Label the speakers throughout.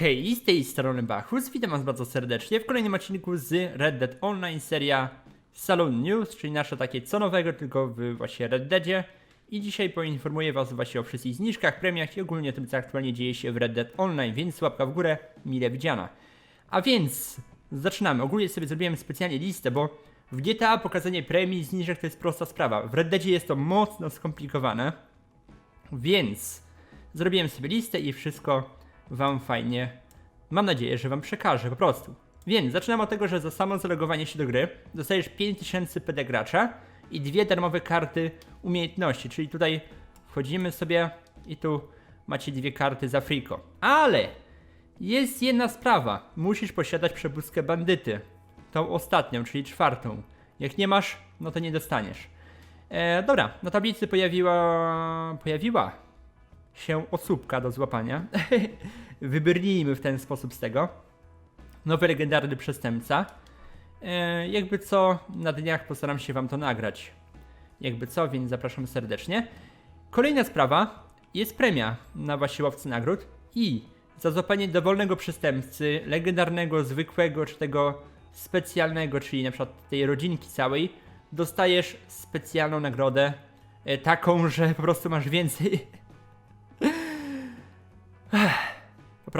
Speaker 1: Hej, z tej strony Bachus, witam was bardzo serdecznie w kolejnym odcinku z Red Dead Online seria Salon News, czyli nasze takie co nowego, tylko w właśnie Red Deadzie. I dzisiaj poinformuję was właśnie o wszystkich zniżkach, premiach i ogólnie tym, co aktualnie dzieje się w Red Dead Online, więc łapka w górę, mile widziana. A więc zaczynamy. Ogólnie sobie zrobiłem specjalnie listę, bo w GTA pokazanie premii zniżek to jest prosta sprawa. W Red Deadzie jest to mocno skomplikowane. Więc zrobiłem sobie listę i wszystko wam fajnie, mam nadzieję, że wam przekażę po prostu. Więc zaczynam od tego, że za samo zalogowanie się do gry dostajesz 5000 PD gracza i dwie darmowe karty umiejętności, czyli tutaj wchodzimy sobie i tu macie dwie karty za friko. Ale jest jedna sprawa, musisz posiadać przepustkę bandyty. Tą ostatnią, czyli czwartą. Jak nie masz, no to nie dostaniesz. E, dobra, na tablicy pojawiła. pojawiła się osóbka do złapania. Wybrnijmy w ten sposób z tego. Nowy legendarny przestępca. E, jakby co, na dniach postaram się wam to nagrać. Jakby co, więc zapraszam serdecznie. Kolejna sprawa jest premia na właśnie łowcy nagród i za złapanie dowolnego przestępcy, legendarnego, zwykłego czy tego specjalnego, czyli na przykład tej rodzinki całej, dostajesz specjalną nagrodę, e, taką, że po prostu masz więcej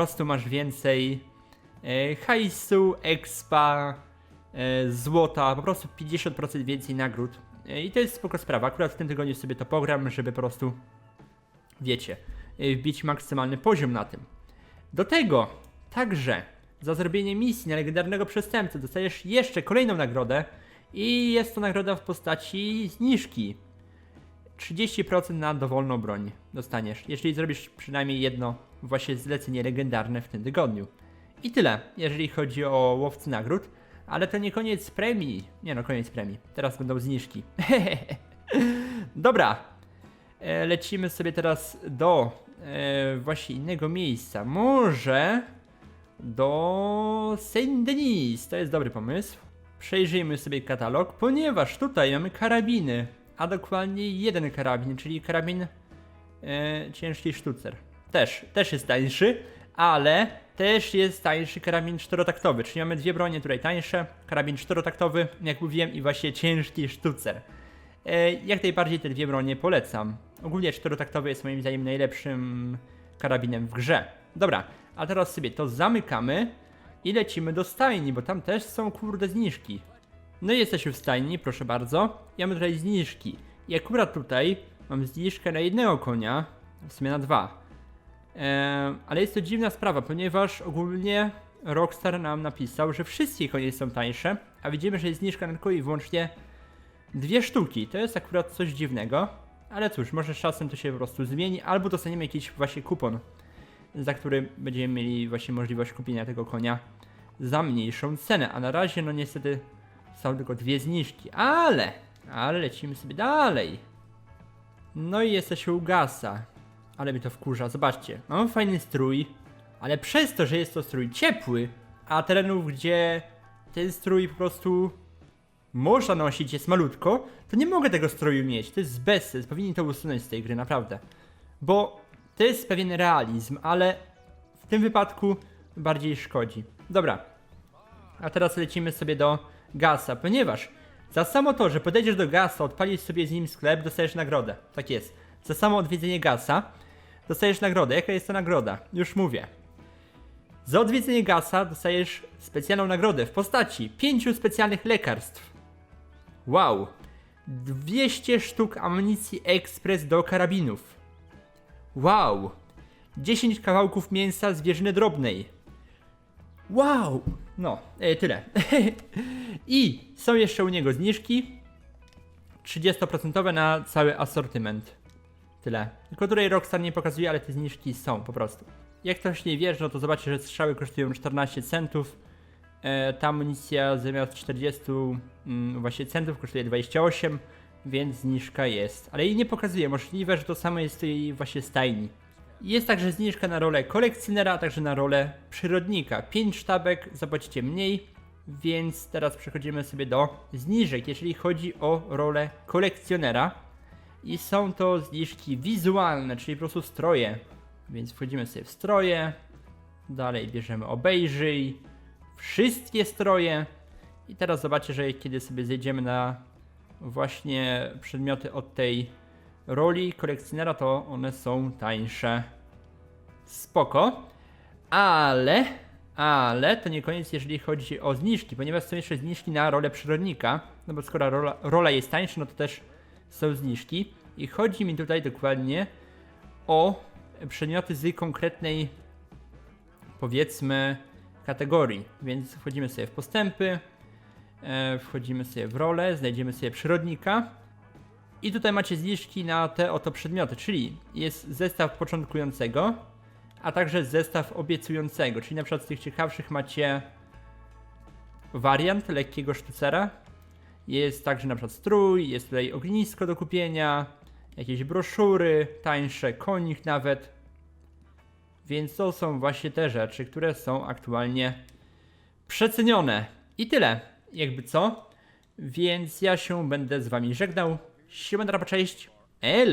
Speaker 1: prostu masz więcej e, hajsu, expa, e, złota, po prostu 50% więcej nagród. E, I to jest spoko sprawa. Akurat w tym tygodniu sobie to pogram, żeby po prostu, wiecie, e, wbić maksymalny poziom na tym. Do tego, także, za zrobienie misji na legendarnego przestępcę dostajesz jeszcze kolejną nagrodę i jest to nagroda w postaci zniżki. 30% na dowolną broń dostaniesz, jeśli zrobisz przynajmniej jedno właśnie zlecenie legendarne w tym tygodniu. I tyle, jeżeli chodzi o łowcy nagród, ale to nie koniec premii. Nie no, koniec premii. Teraz będą zniżki. Dobra, e, lecimy sobie teraz do e, właśnie innego miejsca. Może do Saint Denis. To jest dobry pomysł. Przejrzyjmy sobie katalog, ponieważ tutaj mamy karabiny, a dokładnie jeden karabin, czyli karabin e, ciężki sztucer. Też, też jest tańszy, ale też jest tańszy karabin czterotaktowy, czyli mamy dwie bronie tutaj tańsze, karabin czterotaktowy, jak mówiłem, i właśnie ciężki sztucer. E, jak najbardziej te dwie bronie polecam. Ogólnie czterotaktowy jest moim zdaniem najlepszym karabinem w grze. Dobra, a teraz sobie to zamykamy i lecimy do stajni, bo tam też są kurde zniżki. No i jesteśmy w stajni, proszę bardzo. Ja mam tutaj zniżki. I akurat tutaj mam zniżkę na jednego konia, w sumie na dwa. Eee, ale jest to dziwna sprawa, ponieważ ogólnie Rockstar nam napisał, że wszystkie konie są tańsze, a widzimy, że jest zniżka na tylko i wyłącznie dwie sztuki. To jest akurat coś dziwnego, ale cóż, może z czasem to się po prostu zmieni, albo dostaniemy jakiś właśnie kupon, za który będziemy mieli właśnie możliwość kupienia tego konia za mniejszą cenę, a na razie no niestety są tylko dwie zniżki, ale, ale lecimy sobie dalej. No i jesteśmy u Gasa, ale mnie to wkurza, zobaczcie, mam fajny strój, ale przez to, że jest to strój ciepły, a terenów, gdzie ten strój po prostu można nosić, jest malutko, to nie mogę tego stroju mieć, to jest bezsens, powinni to usunąć z tej gry, naprawdę. Bo to jest pewien realizm, ale w tym wypadku bardziej szkodzi. Dobra, a teraz lecimy sobie do Gasa, ponieważ za samo to, że podejdziesz do Gasa, odpalisz sobie z nim sklep, dostajesz nagrodę. Tak jest. Za samo odwiedzenie Gasa dostajesz nagrodę. Jaka jest to nagroda? Już mówię. Za odwiedzenie Gasa dostajesz specjalną nagrodę w postaci pięciu specjalnych lekarstw. Wow. 200 sztuk amunicji ekspres do karabinów. Wow. 10 kawałków mięsa zwierzyny drobnej. Wow! No, e, tyle. I są jeszcze u niego zniżki 30% na cały asortyment. Tyle. Tylko tutaj Rockstar nie pokazuje, ale te zniżki są po prostu. Jak ktoś nie wie, no to zobaczy, że strzały kosztują 14 centów. E, ta amunicja zamiast 40 mm, właśnie centów kosztuje 28, więc zniżka jest. Ale jej nie pokazuje, możliwe, że to samo jest w tej właśnie stajni. Jest także zniżka na rolę kolekcjonera, a także na rolę przyrodnika. 5 sztabek zapłacicie mniej, więc teraz przechodzimy sobie do zniżek, jeżeli chodzi o rolę kolekcjonera. I są to zniżki wizualne, czyli po prostu stroje. Więc wchodzimy sobie w stroje. Dalej bierzemy obejrzyj. Wszystkie stroje. I teraz zobaczcie, że kiedy sobie zejdziemy na właśnie przedmioty od tej roli kolekcjonera, to one są tańsze. Spoko. Ale, ale to nie koniec, jeżeli chodzi o zniżki, ponieważ są jeszcze zniżki na rolę przyrodnika. No bo skoro rola, rola jest tańsza, no to też są zniżki. I chodzi mi tutaj dokładnie o przedmioty z konkretnej, powiedzmy, kategorii. Więc wchodzimy sobie w postępy, e, wchodzimy sobie w rolę, znajdziemy sobie przyrodnika. I tutaj macie zniżki na te oto przedmioty, czyli jest zestaw początkującego, a także zestaw obiecującego, czyli na przykład z tych ciekawszych macie wariant lekkiego sztucera. Jest także na przykład strój, jest tutaj ognisko do kupienia, jakieś broszury, tańsze, konik nawet. Więc to są właśnie te rzeczy, które są aktualnie przecenione. I tyle, jakby co. Więc ja się będę z wami żegnał. Siemandra, cześć. Elo!